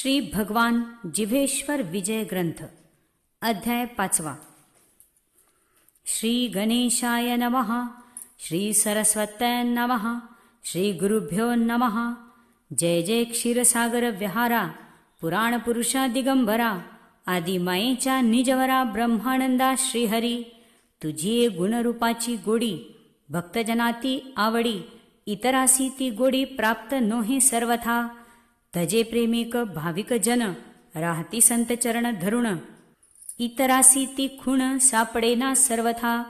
श्री भगवान जिव्हेश्वर विजय ग्रंथ अध्याय पाचवा। श्री गणेशाय नमः श्री सरस्वत्यै नमः श्री गुरुभ्यो नमः। जय जय क्षीरसागर विहारा पुराणपुरुषा दिगंबरा आदी मायेच्या निजवरा ब्रह्मानंदा श्रीहरी तुझी गुणरूपाची गोडी भक्तजनाती आवडी इतरासी ती गोडी प्राप्त नोहे सर्वथा तजे प्रेमिक भाविक जन राहती संत चरण धरुण. इतरासी ती खूण सापडेना सर्वथा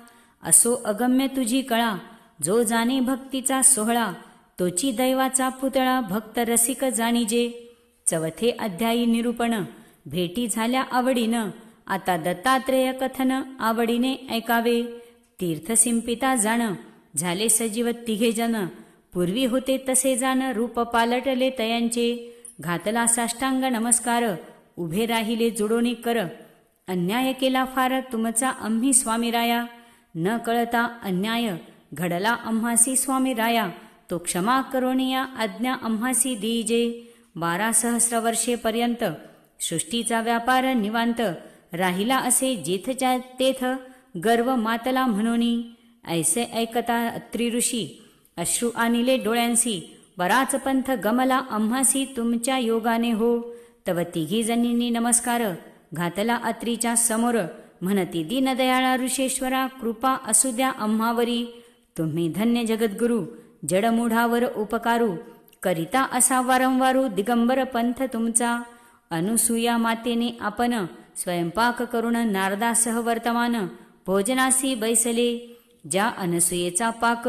असो अगम्य तुझी कळा जो जाणे भक्तीचा सोहळा तोची दैवाचा पुतळा भक्त रसिक जाणीजे. चवथे अध्यायी निरूपण भेटी झाल्या आवडीनं आता दत्तात्रेय कथन आवडीने ऐकावे. तीर्थसिंपिता जाण झाले सजीव तिघे जन पूर्वी होते तसे जाण रूप पालटले तयांचे. घातला साष्टांग नमस्कार उभे राहिले जुडोनी कर. अन्याय केला फार तुमचा आम्ही स्वामी राया. न कळता अन्याय घडला आम्हासी स्वामी राया. तो क्षमा करोनिया आज्ञा आम्हासी दीजे. बारा सहस्र वर्षेपर्यंत सृष्टीचा व्यापार निवांत. राहिला असे जेथच्या तेथ गर्व मातला म्हणून. ऐसे ऐकता त्रिऋषी अश्रू आणिले डोळ्यांसी. बराच पंथ गमला आम्हासी तुमच्या योगाने हो. तव तिघी जणींनी नमस्कार. घातला अत्रीच्या समोर. म्हणती दीनदयाळा ऋषेश्वरा कृपा असू द्या आम्हावरी. तुम्ही धन्य जगद्गुरु. जडमुढावर उपकारू. करिता असा वारंवारू दिगंबर पंथ तुमचा. अनुसूया मातेने आपण स्वयंपाक करून नारदासह वर्तमान. भोजनासी बैसले. ज्या अनसुयेचा पाक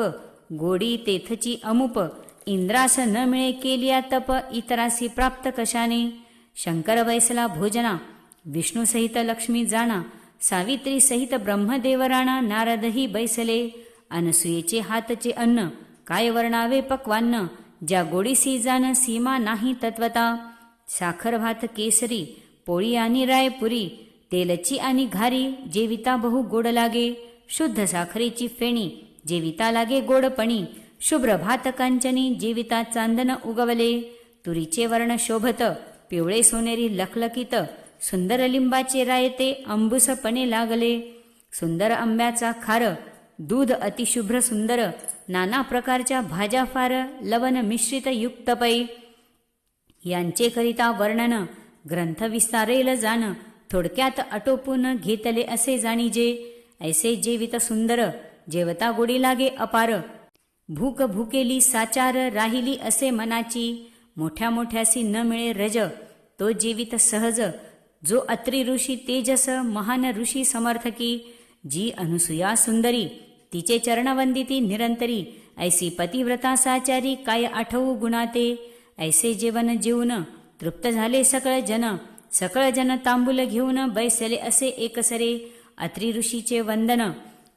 गोडी तेथची अमुप. इंद्रास न मिळे केलिया तप इतरासी प्राप्त कशाने? शंकर वैसला भोजना विष्णूसहित लक्ष्मी जाणा सावित्री सहित ब्रह्मदेव राणा नारदही बैसले. अनसुयेचे हातचे अन्न काय वर्णावे पक्वान्न ज्या गोडीसी जाण सीमा नाही तत्वता? साखर भात केसरी पोळी आणि रायपुरी तेलची आणि घारी जेविता बहु गोड लागे. शुद्ध साखरेची फेणी जेविता लागे गोडपणी शुभ्र भात कांचनी चांदन उगवले. तुरीचे वर्ण शोभत पिवळे सोनेरी लखलखित सुंदर लिंबाचे रायते अंबुसपणे लागले. सुंदर आंब्याचा खार दूध अतिशुभ्र सुंदर नाना प्रकारच्या भाज्या फार लवण मिश्रित युक्त पै. यांचे करिता वर्णन ग्रंथ विस्तारेल जाण थोडक्यात आटोपून घेतले असे जाणीजे. ऐसे जेवित सुंदर जेवता गोडी लागे अपार भूक भुकेली साचार राहिली असे मनाची मोठ्या मोठ्यासी न मिळे रज तो जीवित सहज जो अत्री ऋषी तेजस महान ऋषी समर्थकी जी अनुसुया सुंदरी तिचे चरणवंदिती निरंतरी ऐसी पतिव्रता साचारी काय आठवू गुणाते ऐसे जेवण जेवून तृप्त झाले सकळ जन सकळ जन तांबूल घेऊन बैसले असे एकसरे अत्री ऋषीचे वंदन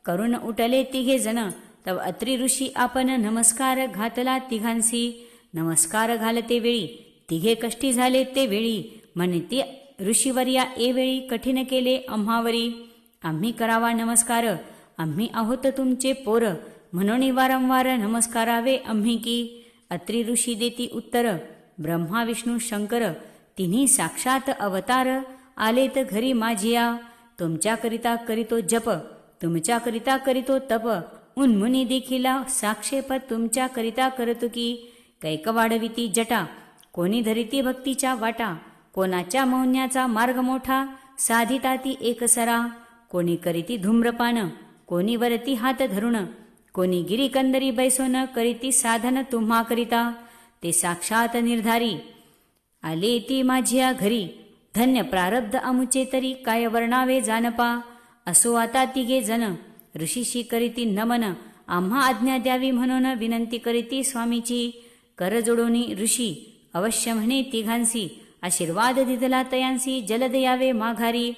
करून उठले तिघे जण तव अत्री ऋषी आपण नमस्कार घातला तिघांसी. नमस्कार घालते वेळी. तिघे कष्टी झाले ते वेळी. म्हणे ते ऋषीवर्या एवेळी कठीण केले आम्हावरी. आम्ही करावा नमस्कार. आम्ही आहोत तुमचे पोर. म्हणून वारंवार नमस्कारावे आम्ही की. अत्री ऋषी देती उत्तर. ब्रह्मा विष्णू शंकर तिन्ही साक्षात अवतार. आलेत घरी माझिया. तुमच्याकरिता करीतो जप. तुमच्याकरिता करीतो तप. उन्मुनी देखिला साक्षेप तुमच्याकरिता करतो की कैक वाढविती जटा कोणी धरिती भक्तीच्या वाटा कोणाच्या मौन्याचा मार्ग मोठा साधिता ती एकसरा कोणी करीती धूम्रपान कोणी वरती हात धरुण कोणी गिरीकंदरी बैसोन करीती साधन तुम्हा करिता ते साक्षात निर्धारी. आले ती माझ्या घरी धन्य प्रारब्ध अमुचे तरी काय वर्णावे जानपा असो आता तिघे जन ऋषीशी करीती नमन आम्हा आज्ञा द्यावी म्हणून विनंती करीती स्वामीची कर जोडोनी ऋषी अवश्य म्हणे तिघांसी आशीर्वाद दिदला तयांसी जलद यावे माघारी.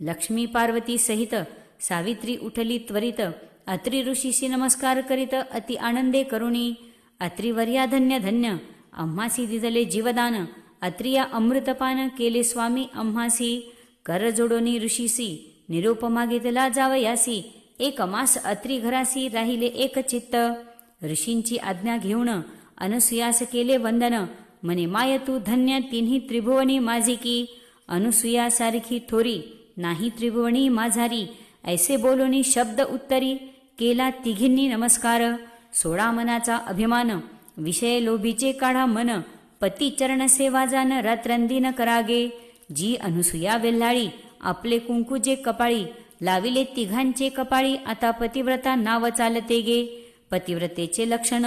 लक्ष्मी पार्वती सहित सावित्री उठली त्वरित अत्री ऋषीशी नमस्कार करीत अति आनंदे करुणी. अत्रिवर्या धन्य धन्य आम्हासी दिदले जीवदान अत्रिया अमृतपान केले स्वामी आम्हासी. कर जोडोनी ऋषीसी निरोप मागितला जावयासी एक मास अत्री घरासी राहिले एक चित्त. ऋषींची आज्ञा घेऊन अनसुयास केले वंदन. म्हणे माय तू धन्य तिन्ही त्रिभुवनी माझी की. अनुसुयासारखी थोरी नाही त्रिभुवनी माझारी. ऐसे बोलूनी शब्द उत्तरी केला तिघींनी नमस्कार. सोळा मनाचा अभिमान विषय लोभीचे काढा मन. पती चरण सेवाजान करागे. जी अनुसुया वेल्हाळी आपले कुंकू जे कपाळी लाविले तिघांचे कपाळी आता पतिव्रता नाव चालते गे. पतिव्रतेचे लक्षण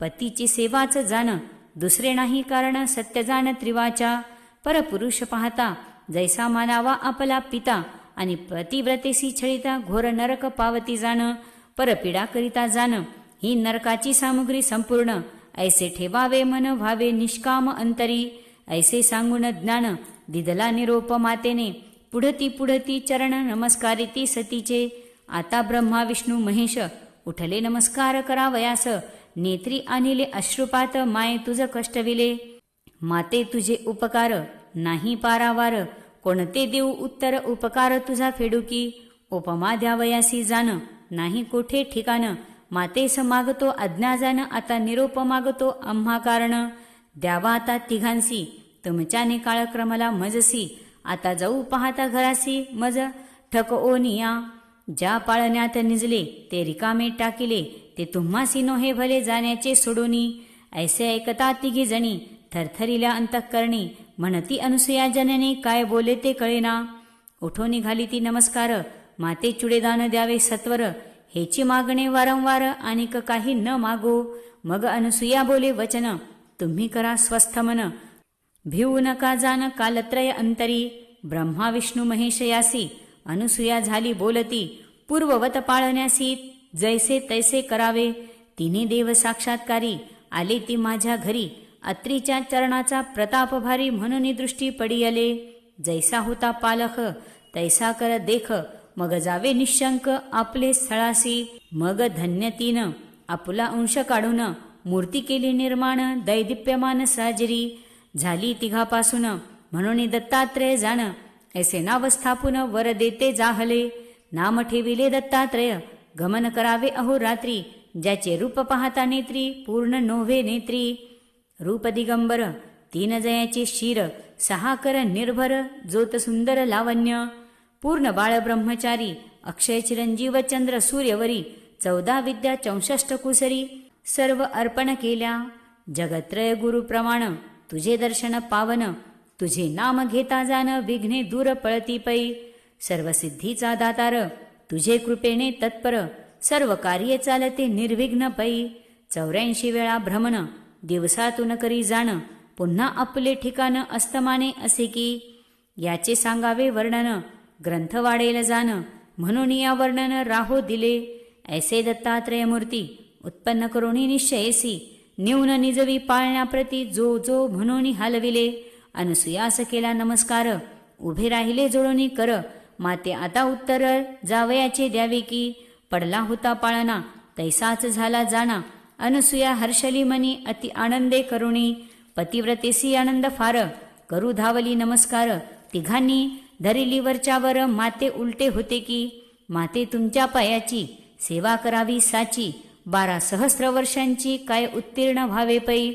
पतीची सेवाच जाण दुसरे नाही कारण सत्य जाण त्रिवाचा. परपुरुष पाहता जैसा मानावा आपला पिता आणि पतिव्रतेसी छळिता घोर नरक पावती जाण परपीडा करिता जाण ही नरकाची सामुग्री संपूर्ण ऐसे ठेवावे मन व्हावे निष्काम अंतरी ऐसे सांगून ज्ञान दिदला निरोप मातेने पुढती पुढती चरण नमस्कारिती सतीचे. आता ब्रह्मा विष्णू महेश उठले नमस्कार करावयास. नेत्री आणिले अश्रुपात माये तुझ कष्टविले. माते तुझे उपकार नाही पारावार. कोणते देऊ उत्तर उपकार तुझा फेडुकी. उपमा द्यावयासी जाण नाही कोठे ठिकाण. मातेस मागतो आज्ञा जाण आता निरोप मागतो आम्हा कारण. द्यावा आता तिघांसी तुमच्याने काळक्रमला मजसी. आता जाऊ पाहता घरासी मज. ठक ओनिया ज्या पाळण्यात निजले ते रिकामे टाकिले. ते तुम्हासी नोहे भले जाण्याचे सोडूनी. ऐसे ऐकता तिघी जणी थरथरील्या अंतकरणी. म्हणती अनुसया जननी काय बोले ते कळेना. उठो निघाली ती नमस्कार. माते चुडेदान द्यावे सत्वर. हेची मागणे वारंवार आणि काही न मागो. मग अनुसुया बोले वचन. तुम्ही करा स्वस्थ मन. भिवू नका जाण कालत्रय अंतरी? ब्रह्मा विष्णू महेशयासी अनुसुया झाली बोलती पूर्ववत पाळण्यासी जैसे तैसे करावे. तिने देव साक्षात्कारी आले ती माझ्या घरी. अत्रीच्या चरणाचा प्रताप भारी म्हणून दृष्टी पडियले. जैसा होता पालख तैसा कर देख. मग जावे निशंक आपले स्थळासी. मग धन्य तीन आपुला अंश काढून मूर्ती केली निर्माण दैदिप्यमान साजरी. झाली तिघापासून. म्हणून दत्तात्रय जाण. ऐसे नाव स्थापून वर देते जाहले. नाम ठेविले दत्तात्रय. गमन करावे अहो रात्री. ज्याचे रूप पाहता नेत्री. पूर्ण नोव्हे नेत्री. रूप दिगंबर. तीन जयाचे शिर. सहा कर निर्भर. जोत सुंदर लावण्य. पूर्ण बाळ ब्रह्मचारी. अक्षय चिरंजीव चंद्र सूर्यवरी. चौदा विद्या चौसष्ट कुसरी. सर्व अर्पण केल्या. जगत्रय गुरुप्रमाण तुझे दर्शन पावन तुझे नाम घेता जाण विघ्ने दूर पळती पै. सर्व सिद्धीचा दातार तुझे कृपेने तत्पर सर्व कार्ये चालते निर्विघ्न पै. चौऱ्याऐंशी वेळा भ्रमण दिवसातून करी जाण पुन्हा आपले ठिकाण अस्तमाने असे की. याचे सांगावे वर्णन ग्रंथ वाढेल जाण म्हणून या वर्णन राहो दिले. ऐसे दत्तात्रय मूर्ती उत्पन्न करुणी निश्चयसी. न्यून निजवी पाळण्याप्रती जो जो म्हणून हलविले. अनुसुयास केला नमस्कार. उभे राहिले जोडून कर. माते आता उत्तर जावयाचे द्यावे की. पडला होता पाळणा तैसाच झाला जाणा. अनुसुया हर्षली मनी अति आनंदे करुणी. पतिव्रतेसी आनंद फार. करू धावली नमस्कार. तिघांनी धरिली वरच्यावर माते उलटे होते की. माते तुमच्या पायाची सेवा करावी साची. बारा सहस्र वर्षांची काय उत्तीर्ण व्हावे पै?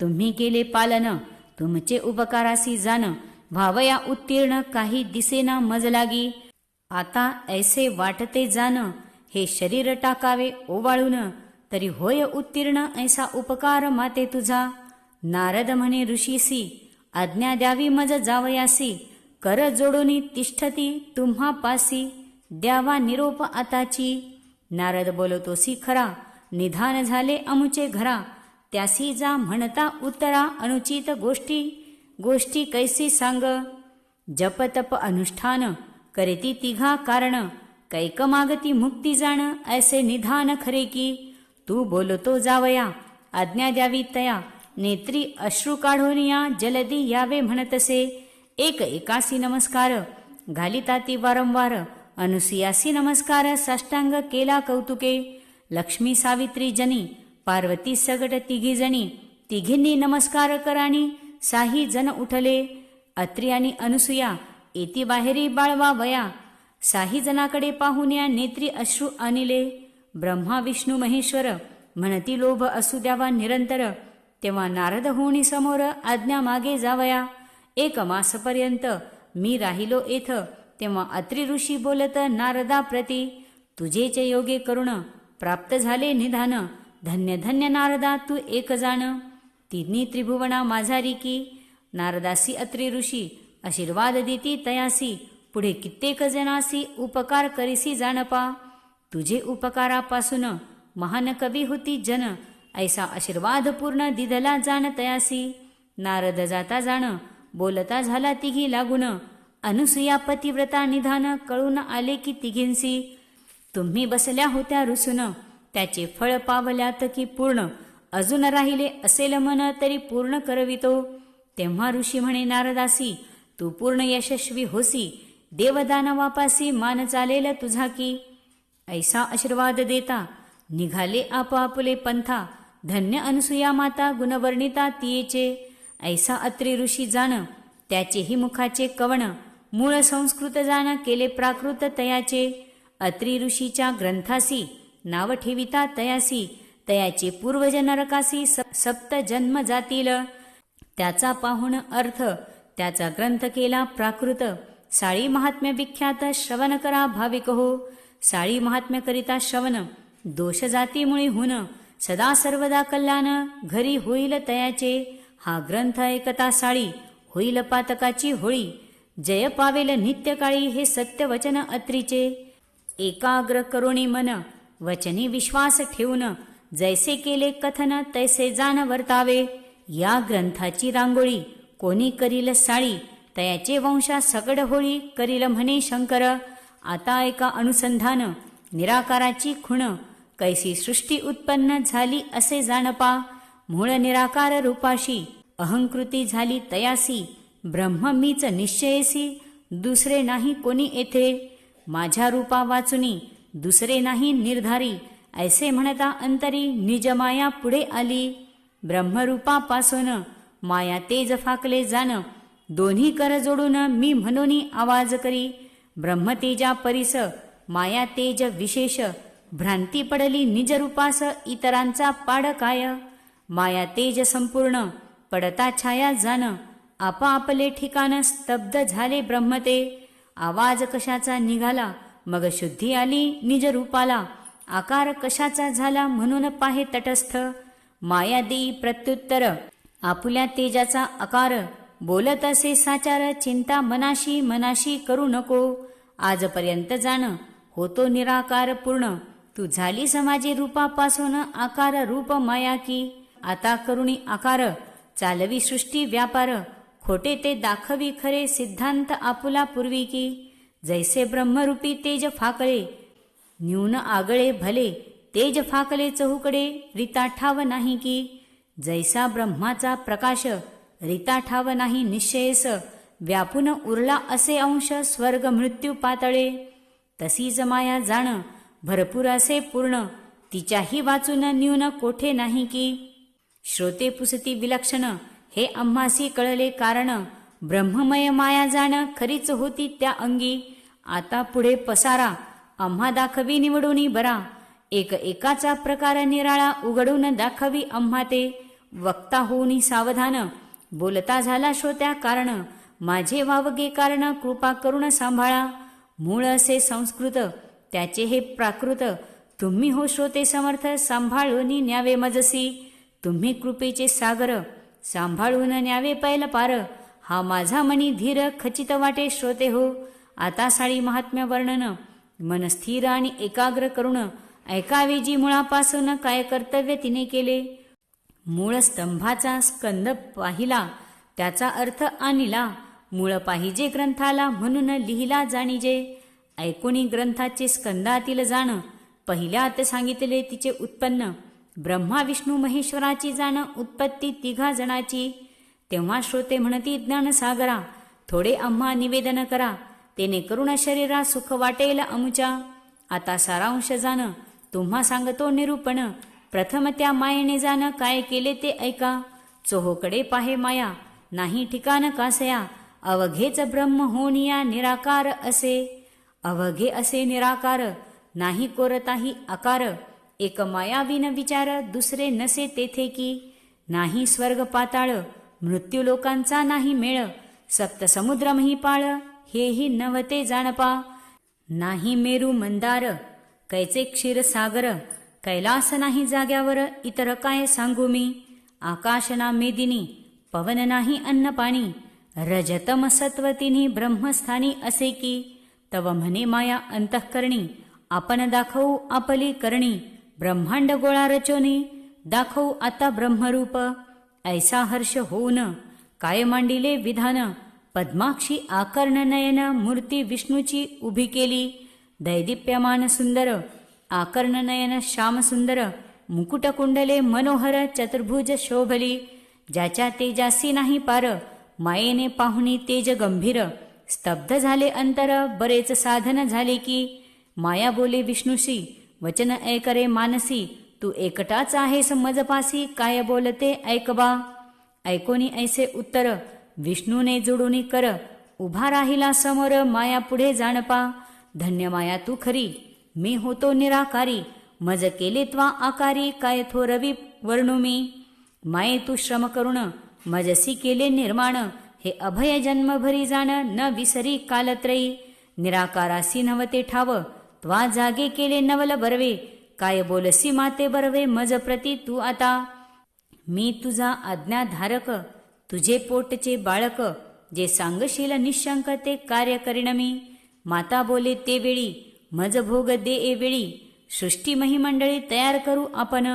तुम्ही केले पालन तुमचे उपकारासी जाण व्हावया उत्तीर्ण काही दिसेना मज लागी. आता ऐसे वाटते जाण हे शरीर टाकावे ओवाळून तरी होय उत्तीर्ण ऐसा उपकार माते तुझा. नारद म्हणे ऋषीसी आज्ञा द्यावी मज जावयासी कर जोडून तिष्ठती तुम्हा पासी द्यावा निरोप आताची. नारद बोलतोसी खरा निधान झाले अमुचे घरा. त्यासी जा म्हणता उत्तरा अनुचित गोष्टी. गोष्टी कैसी सांग? जपतप अनुष्ठान करेती तिघा कारण. कैक मागती मुक्ती जाण ऐसे निधान खरे की. तू बोलतो जावया आज्ञा द्यावी तया. नेत्री अश्रू काढून या जलदी यावे म्हणतसे. एक एकासी नमस्कार घालिता ती वारंवार. अनुसियासी नमस्कार साष्टांग केला कौतुके. लक्ष्मी सावित्री जनी पार्वती सगट तिघी जणी तिघींनी नमस्कार करानी साही जन उठले. अत्री आणि अनुसुया येती बाहेरी बाळवा वया. साही जनाकडे पाहून या नेत्री अश्रू अनिले ब्रह्मा विष्णू महेश्वर म्हणती लोभ असू द्यावा निरंतर. तेव्हा नारद होणी समोर आज्ञा मागे जावया. एक मासपर्यंत मी राहिलो येथ तेव्हा अत्रि ऋषी बोलत नारदा प्रती तुझेच योगे करुण प्राप्त झाले निधान. धन्य धन्य नारदा तू एक जाण. तिन्ही त्रिभुवना माझारी की. नारदासी अत्रि ऋषी आशीर्वाद देती तयासी. पुढे कित्येक जनासी उपकार करीसी जाणपा. तुझे उपकारापासून महान कवी होती जन. ऐसा आशीर्वाद पूर्ण दिधला जाण तयासी. नारद जाता जाण बोलता झाला तिघी लागून. अनुसुया पतिव्रता निधान कळून आले की तिघींसी तुम्ही बसल्या होत्या रुसून त्याचे फळ पावल्यात की पूर्ण अजून राहिले असेल मन तरी पूर्ण करवितो तेव्हा ऋषी म्हणे नारदासी तू पूर्ण यशस्वी होसी देवदानवापासी मान चालेल तुझा की ऐसा आशीर्वाद देता निघाले आपापले पंथा धन्य अनुसुया माता गुणवर्णिता तियेचे ऐसा अत्रि ऋषी जाण त्याचेही मुखाचे कवण मूळ संस्कृत जाण केले प्राकृत तयाचे. अत्री ऋषीच्या ग्रंथासी नाव ठेविता तयासी तयाचे पूर्वज नरकासी सप्त जन्म जातील. त्याचा पाहुण अर्थ त्याचा ग्रंथ केला प्राकृत. साळी महात्म्य विख्यात श्रवण करा भाविक हो. साळी महात्म्य करिता श्रवण दोष जातीमुळे हुन. सदा सर्वदा कल्याण घरी होईल तयाचे. हा ग्रंथ ऐकता साळी होईल पातकाची होळी. जय पावेल नित्यकाळी हे सत्य वचन अत्रीचे. एकाग्र करुणी मन वचनी विश्वास ठेवून जैसे केले कथन तैसे जाण वर्तावे. या ग्रंथाची रांगोळी कोणी करील साळी तयाचे वंशा सगड होळी करील म्हणे शंकर. आता एका अनुसंधान निराकाराची खुण कैसी सृष्टी उत्पन्न झाली असे जाणपा. मूळ निराकार रूपाशी अहंकृती झाली तयासी. ब्रह्म मीच निश्चयसी दुसरे नाही कोणी येथे. माझ्या रूपा वाचुनी दुसरे नाही निर्धारी. ऐसे म्हणता अंतरी निज माया पुढे आली. ब्रह्मरूपापासून माया तेज फाकले जाण. दोन्ही कर जोडून मी म्हणून आवाज करी. ब्रह्मतेजा परिस माया तेज विशेष. भ्रांती पडली निज रूपास इतरांचा पाड काय. माया तेज संपूर्ण पडता छाया जाण. आपापले ठिकाण स्तब्ध झाले ब्रह्मते. आवाज कशाचा निघाला? मग शुद्धी आली निज रूपाला आकार कशाचा झाला म्हणून पाहे तटस्थ? माया देई प्रत्युत्तर. आपुल्या तेजाचा आकार. बोलत असे साचार चिंता मनाशी मनाशी करू नको. आजपर्यंत जाण. होतो निराकार पूर्ण. तू झाली समाजी रूपापासून आकार रूप माया की. आता करुणी आकार. चालवी सृष्टी व्यापार. खोटे ते दाखवी खरे सिद्धांत आपुला पूर्वी की जैसे ब्रह्मरूपी तेज फाकळे न्यून आगळे भले तेज फाकले चहूकडे रिता ठाव नाही की जैसा ब्रह्माचा प्रकाश रिता ठाव नाही निश्चयस व्यापून उरला असे अंश स्वर्ग मृत्यू पातळे. तसी जमाया जाण भरपूर असे पूर्ण तिच्याही वाचून न्यून कोठे नाही की श्रोते पुसती विलक्षण हे आम्हासी कळले कारण ब्रह्ममय माया जाण खरीच होती त्या अंगी. आता पुढे पसारा आम्हा दाखवी निवडून बरा. एक एकाचा प्रकार निराळा उघडून दाखवी आम्हा ते. वक्ता होऊन सावधान बोलता झाला श्रोत्या कारण माझे वावगे कारण कृपा करून सांभाळा. मूळ असे संस्कृत त्याचे हे प्राकृत तुम्ही हो श्रोते समर्थ सांभाळून न्यावे मजसी. तुम्ही कृपेचे सागर सांभाळून न्यावे पैल पार. हा माझा मनी धीर खचित वाटे श्रोते हो. आता साळी महात्म्य वर्णन. मन स्थिर आणि एकाग्र करुण. ऐकावे जी मुळापासून काय कर्तव्य तिने केले? मूळ स्तंभाचा स्कंद पाहिला. त्याचा अर्थ आणिला. मूळ पाहिजे ग्रंथाला म्हणून लिहिला जाणीजे. ऐकुणी ग्रंथाचे स्कंदातील जाण. पहिल्यात सांगितले तिचे उत्पन्न. ब्रह्मा विष्णू महेश्वराची जाण उत्पत्ती तिघा जणाची. तेव्हा श्रोते म्हणती ज्ञानसागरा थोडे आम्हा निवेदन करा. तेने करुण शरीरा सुख वाटेल अमुच्या आता सारांश जाण तुम्हा सांगतो निरूपण. प्रथम त्या मायेने जाण काय केले ते ऐका. चोहोकडे पाहे माया नाही ठिकाण कासया. अवघेच ब्रह्म होनिया निराकार असे. अवघे असे निराकार नाही कोरताही आकार. एक मायाविन विचार दुसरे नसे तेथे की नाही स्वर्ग पाताळ मृत्यू लोकांचा नाही मेळ सप्त पाळ हेही नवते जाणपा. नाही मेरू मंदार कैचे क्षीरसागर कैलास नाही जाग्यावर इतर काय सांगू मी? आकाश ना मेदिनी पवन नाही अन्न पाणी रजतम सत्वतिनी ब्रह्मस्थानी असे की तव म्हणे माया अंतःकरणी आपण दाखवू आपली करणी. ब्रह्मांड गोळा रचोनी. दाखवू आता ब्रह्मरूप. ऐसा हर्ष होऊन काय मांडिले विधान. पद्माक्षी आकर्ण नयन मूर्ती विष्णूची उभी केली. दैदिप्यमान सुंदर आकर्ण नयन श्याम सुंदर मुकुट कुंडले मनोहर चतुर्भुज शोभली. ज्याच्या तेजासी नाही पार मायेने पाहुणी तेज गंभीर. स्तब्ध झाले अंतर बरेच साधन झाले की माया बोले विष्णूशी वचन ऐकरे मानसी तू एकटाच आहेस मजपासी काय बोलते ऐकबा. ऐकोनी ऐसे उत्तर विष्णूने जुडूनी कर उभा राहिला समोर माया पुढे जाणपा. धन्य माया तू खरी मी होतो निराकारी मज केले त्वा आकारी काय थोरवी वर्णू मी माये तू श्रम करुण मजसी केले निर्माण हे अभय जन्मभरी जाण न विसरी कालत्रयी. निराकारासी नवते ठाव वा जागे केले नवल बरवे. काय बोलसी माते बरवे मज प्रती तू आता. मी तुझा आज्ञाधारक तुझे पोटचे बाळक जे सांगशील निशंक ते कार्य करीन मी. माता बोले ते वेळी मज भोग दे ए वेळी. सृष्टी महिमंडळी तयार करू आपण.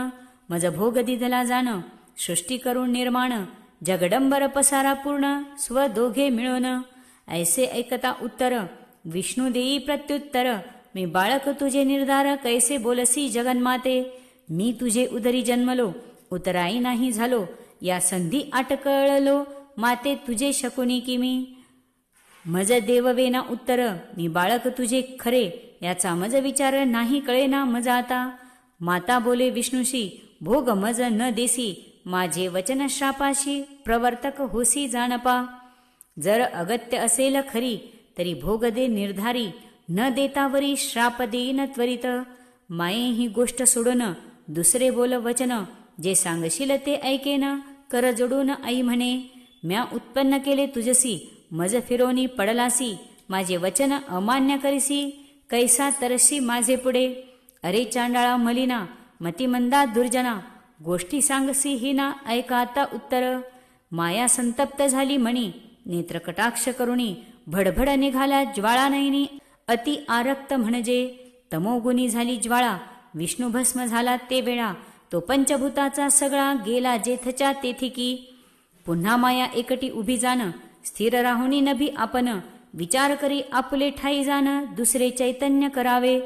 मज भोग दिधला जाण सृष्टी करून निर्माण जगडंबर पसारा पूर्ण स्व दोघे मिळवण ऐसे ऐकता उत्तर विष्णू देई प्रत्युत्तर मी बाळक तुझे निर्धार कैसे बोलसी जगन्माते? मी तुझे उदरी जन्मलो उतराई नाही झालो या संधी आटकळलो माते तुझे शकुनी की मी? मज देववेना उत्तर मी बाळक तुझे खरे याचा मज विचार नाही कळेना मज आता. माता बोले विष्णूशी भोग मज न देसी माझे वचन श्रापाशी प्रवर्तक होसी जाणपा. जर अगत्य असेल खरी तरी भोग दे निर्धारी न देतावरी श्राप देईन त्वरित. माये ही गोष्ट सोडून दुसरे बोल वचन जे सांगशील ते ऐकेन कर जोडून आई म्हणे म्या उत्पन्न केले तुझसी मज फिरोनी पडलासी माझे वचन अमान्य करीसी कैसा तरसी माझे पुढे. अरे चांडाळा मलिना मतिमंदा दुर्जना गोष्टी सांगसी ही ना ऐका आता उत्तर. माया संतप्त झाली म्हणी नेत्र कटाक्ष करुणी भडभड निघाला ज्वाळा नयनी. अति आरक्त म्हणजे तमोगुणी झाली ज्वाळा विष्णू भस्म झाला ते वेळा तो पंचभूताचा सगळा गेला जेथच्या तेथिकी पुन्हा माया एकटी उभी जाण स्थिर राहुनी नभी आपण विचार करी आपले ठाई जाण दुसरे चैतन्य करावे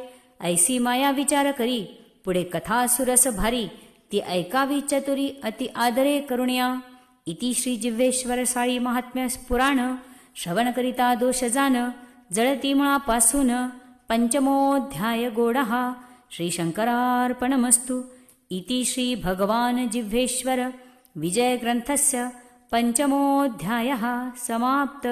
ऐसी माया विचार करी पुढे कथा सुरस भारी ती ऐकावी चतुरी अति आदरे करुण्या इति श्री जिव्हेश्वर साळी महात्म्य पुराण श्रवण करिता दोष जाण पंचमोऽध्याय गोडहा श्रीशङ्करार्पणमस्तु। इति श्रीभगवान् जिह्वेश्वर। विजयग्रन्थस्य पञ्चमोऽध्यायः समाप्त